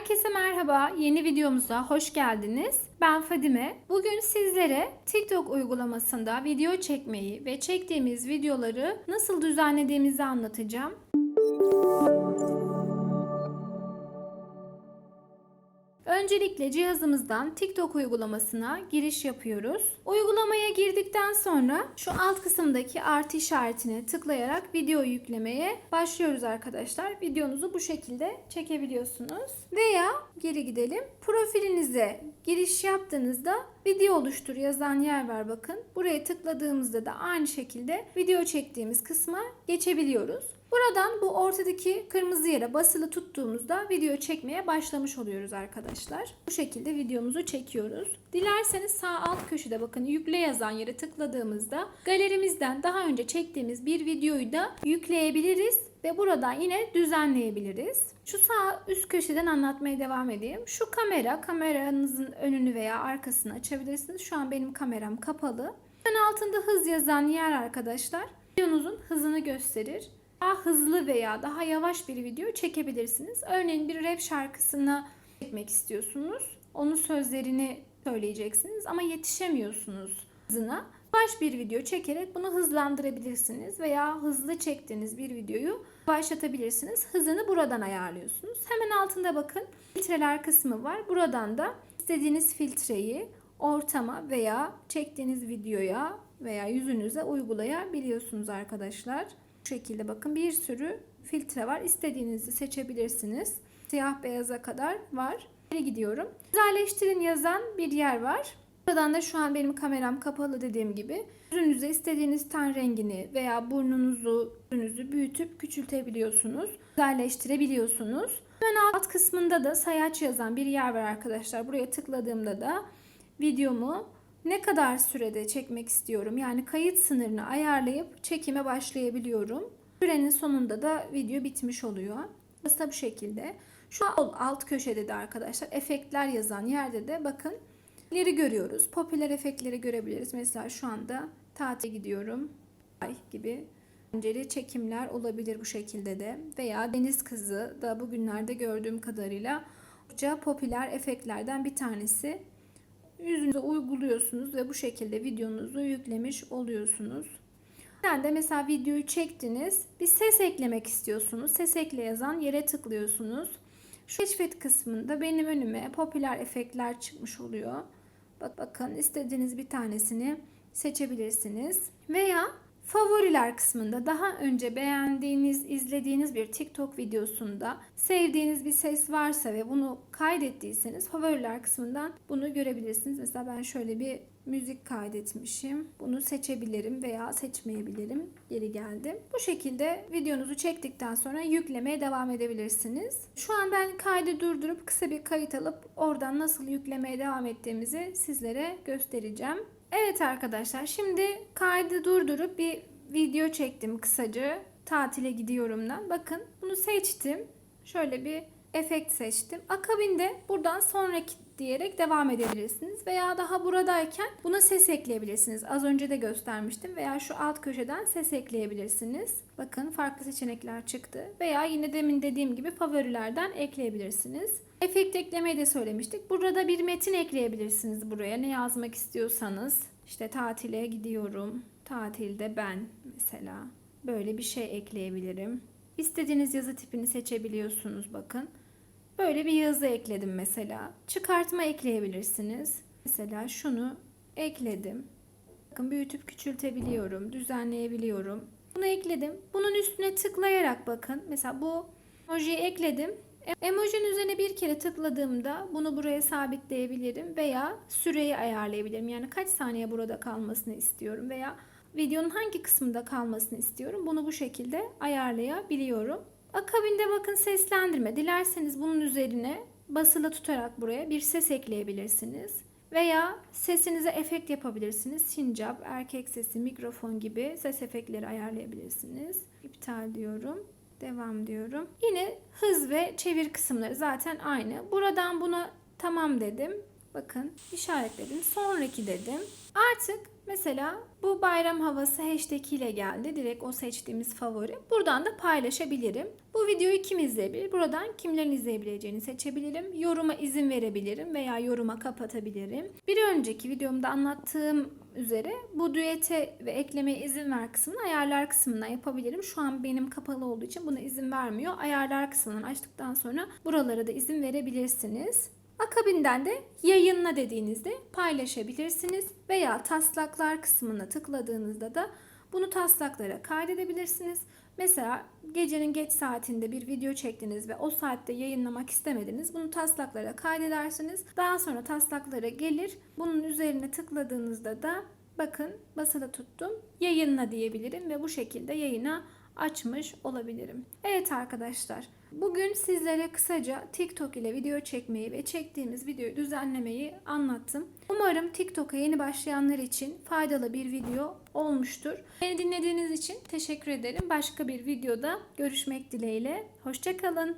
Herkese merhaba. Yeni videomuza hoş geldiniz. Ben Fadime. Bugün sizlere TikTok uygulamasında video çekmeyi ve çektiğimiz videoları nasıl düzenlediğimizi anlatacağım. Öncelikle cihazımızdan TikTok uygulamasına giriş yapıyoruz. Uygulamaya girdikten sonra şu alt kısımdaki artı işaretine tıklayarak video yüklemeye başlıyoruz arkadaşlar. Videonuzu bu şekilde çekebiliyorsunuz. Veya geri gidelim. Profilinize giriş yaptığınızda video oluştur yazan yer var bakın. Buraya tıkladığımızda da aynı şekilde video çektiğimiz kısma geçebiliyoruz. Buradan bu ortadaki kırmızı yere basılı tuttuğumuzda video çekmeye başlamış oluyoruz arkadaşlar. Bu şekilde videomuzu çekiyoruz. Dilerseniz sağ alt köşede bakın yükle yazan yere tıkladığımızda galerimizden daha önce çektiğimiz bir videoyu da yükleyebiliriz ve buradan yine düzenleyebiliriz. Şu sağ üst köşeden anlatmaya devam edeyim. Şu kamera, kameranızın önünü veya arkasını açabilirsiniz. Şu an benim kameram kapalı. Ön altında hız yazan yer arkadaşlar videonuzun hızını gösterir daha hızlı veya daha yavaş bir video çekebilirsiniz. Örneğin bir rap şarkısını çekmek istiyorsunuz. Onun sözlerini söyleyeceksiniz ama yetişemiyorsunuz hızına. Yavaş bir video çekerek bunu hızlandırabilirsiniz veya hızlı çektiğiniz bir videoyu başlatabilirsiniz. Hızını buradan ayarlıyorsunuz. Hemen altında bakın filtreler kısmı var. Buradan da istediğiniz filtreyi ortama veya çektiğiniz videoya veya yüzünüze uygulayabiliyorsunuz arkadaşlar. Bu şekilde bakın bir sürü filtre var. İstediğinizi seçebilirsiniz. Siyah beyaza kadar var. Geri gidiyorum. Güzelleştirin yazan bir yer var. Buradan da şu an benim kameram kapalı dediğim gibi yüzünüze istediğiniz ten rengini veya burnunuzu, yüzünüzü büyütüp küçültebiliyorsunuz. Güzelleştirebiliyorsunuz. Hemen alt kısmında da sayaç yazan bir yer var arkadaşlar. Buraya tıkladığımda da videomu ne kadar sürede çekmek istiyorum yani kayıt sınırını ayarlayıp çekime başlayabiliyorum. Sürenin sonunda da video bitmiş oluyor. Burası da bu şekilde. Şu alt köşede de arkadaşlar efektler yazan yerde de bakın ileri görüyoruz. Popüler efektleri görebiliriz. Mesela şu anda tatile gidiyorum. Ay gibi eğlenceli çekimler olabilir bu şekilde de. Veya Deniz Kızı da bugünlerde gördüğüm kadarıyla popüler efektlerden bir tanesi yüzünüze uyguluyorsunuz ve bu şekilde videonuzu yüklemiş oluyorsunuz. Yani de mesela videoyu çektiniz. Bir ses eklemek istiyorsunuz. Ses ekle yazan yere tıklıyorsunuz. Şu keşfet kısmında benim önüme popüler efektler çıkmış oluyor. Bak bakın istediğiniz bir tanesini seçebilirsiniz. Veya Favoriler kısmında daha önce beğendiğiniz, izlediğiniz bir TikTok videosunda sevdiğiniz bir ses varsa ve bunu kaydettiyseniz favoriler kısmından bunu görebilirsiniz. Mesela ben şöyle bir müzik kaydetmişim. Bunu seçebilirim veya seçmeyebilirim. Geri geldim. Bu şekilde videonuzu çektikten sonra yüklemeye devam edebilirsiniz. Şu an ben kaydı durdurup kısa bir kayıt alıp oradan nasıl yüklemeye devam ettiğimizi sizlere göstereceğim. Evet arkadaşlar şimdi kaydı durdurup bir video çektim kısaca. Tatile gidiyorumdan. Bakın bunu seçtim. Şöyle bir efekt seçtim. Akabinde buradan sonraki diyerek devam edebilirsiniz. Veya daha buradayken buna ses ekleyebilirsiniz. Az önce de göstermiştim. Veya şu alt köşeden ses ekleyebilirsiniz. Bakın farklı seçenekler çıktı. Veya yine demin dediğim gibi favorilerden ekleyebilirsiniz. Efekt eklemeyi de söylemiştik. Burada da bir metin ekleyebilirsiniz buraya. Ne yazmak istiyorsanız. İşte tatile gidiyorum. Tatilde ben mesela. Böyle bir şey ekleyebilirim. İstediğiniz yazı tipini seçebiliyorsunuz bakın. Böyle bir yazı ekledim mesela. Çıkartma ekleyebilirsiniz. Mesela şunu ekledim. Bakın büyütüp küçültebiliyorum, düzenleyebiliyorum. Bunu ekledim. Bunun üstüne tıklayarak bakın. Mesela bu emojiyi ekledim. Emojinin üzerine bir kere tıkladığımda bunu buraya sabitleyebilirim veya süreyi ayarlayabilirim. Yani kaç saniye burada kalmasını istiyorum veya videonun hangi kısmında kalmasını istiyorum. Bunu bu şekilde ayarlayabiliyorum. Akabinde bakın seslendirme. Dilerseniz bunun üzerine basılı tutarak buraya bir ses ekleyebilirsiniz. Veya sesinize efekt yapabilirsiniz. Sincap, erkek sesi, mikrofon gibi ses efektleri ayarlayabilirsiniz. İptal diyorum. Devam diyorum. Yine hız ve çevir kısımları zaten aynı. Buradan buna tamam dedim. Bakın işaretledim. Sonraki dedim. Artık mesela bu bayram havası hashtag ile geldi. Direkt o seçtiğimiz favori. Buradan da paylaşabilirim. Bu videoyu kim izleyebilir? Buradan kimlerin izleyebileceğini seçebilirim. Yoruma izin verebilirim veya yoruma kapatabilirim. Bir önceki videomda anlattığım üzere bu düete ve eklemeye izin ver kısmını ayarlar kısmından yapabilirim. Şu an benim kapalı olduğu için buna izin vermiyor. Ayarlar kısmından açtıktan sonra buralara da izin verebilirsiniz. Akabinden de yayınla dediğinizde paylaşabilirsiniz veya taslaklar kısmına tıkladığınızda da bunu taslaklara kaydedebilirsiniz. Mesela gecenin geç saatinde bir video çektiniz ve o saatte yayınlamak istemediniz. Bunu taslaklara kaydedersiniz. Daha sonra taslaklara gelir. Bunun üzerine tıkladığınızda da bakın basılı tuttum. Yayınla diyebilirim ve bu şekilde yayına açmış olabilirim. Evet arkadaşlar, bugün sizlere kısaca TikTok ile video çekmeyi ve çektiğimiz videoyu düzenlemeyi anlattım. Umarım TikTok'a yeni başlayanlar için faydalı bir video olmuştur. Beni dinlediğiniz için teşekkür ederim. Başka bir videoda görüşmek dileğiyle. Hoşçakalın.